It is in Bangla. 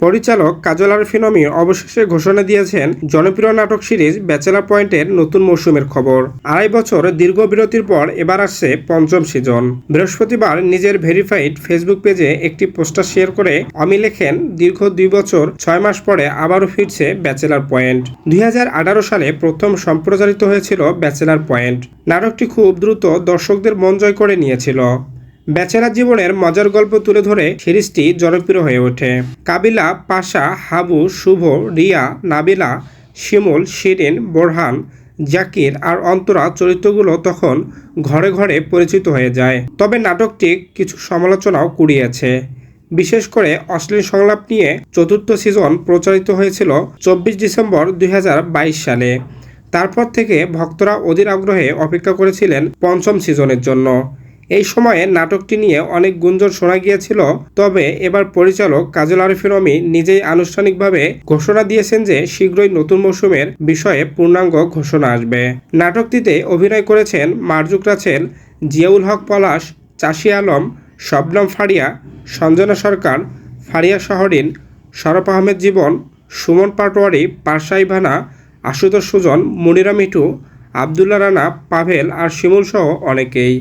পরিচালক কাজল আরফিন অমি অবশেষে ঘোষণা দিয়েছেন, জনপ্রিয় নাটক সিরিজ ব্যাচেলার পয়েন্টের নতুন মৌসুমের খবর। আড়াই বছর দীর্ঘ বিরতির পর এবার আসছে পঞ্চম সিজন। বৃহস্পতিবার নিজের ভেরিফাইড ফেসবুক পেজে একটি পোস্টার শেয়ার করে অমি লেখেন, দীর্ঘ দুই বছর, ছয় মাস পরে আবারও ফিরছে ব্যাচেলার পয়েন্ট। দুই হাজার আঠারো সালে প্রথম সম্প্রচারিত হয়েছিল ব্যাচেলার পয়েন্ট। নাটকটি খুব দ্রুত দর্শকদের মন জয় করে নিয়েছিল। ব্যাচেলার জীবনের মজার গল্প তুলে ধরে সিরিজটি জনপ্রিয় হয়ে ওঠে। কাবিলা, পাশা, হাবু, শুভ, রিয়া, নাবিলা, শিমুল, শিরিন, বোরহান, জাকির আর অন্তরা চরিত্রগুলো তখন ঘরে ঘরে পরিচিত হয়ে যায়। তবে নাটকটি কিছু সমালোচনাও কুড়িয়েছে। বিশেষ করে অশ্লীল সংলাপ নিয়ে চতুর্থ সিজন প্রচারিত হয়েছিল চব্বিশ ডিসেম্বর দুই হাজার বাইশ সালে। তারপর থেকে ভক্তরা অধীর আগ্রহে অপেক্ষা করেছিলেন পঞ্চম সিজনের জন্য। এই সময়ে নাটকটি নিয়ে অনেক গুঞ্জন শোনা গিয়েছিল, তবে এবার পরিচালক কাজল আরিফিন অমি নিজেই আনুষ্ঠানিকভাবে ঘোষণা দিয়েছেন যে শীঘ্রই নতুন মৌসুমের বিষয়ে পূর্ণাঙ্গ ঘোষণা আসবে। নাটকটিতে অভিনয় করেছেন মারজুক রাছেল, জিয়াউল হক পলাশ, চাষি আলম, শবনম ফারিয়া সঞ্জনা সরকার, ফারিয়া শহরিন শরফ আহমেদ জীবন, সুমন পাটোয়ারি, পারসা ইভানা, আশুতোষ সুজন, মুনিরা মিঠু আবদুল্লা রানা, পাভেল আর শিমুল সহ অনেকেই।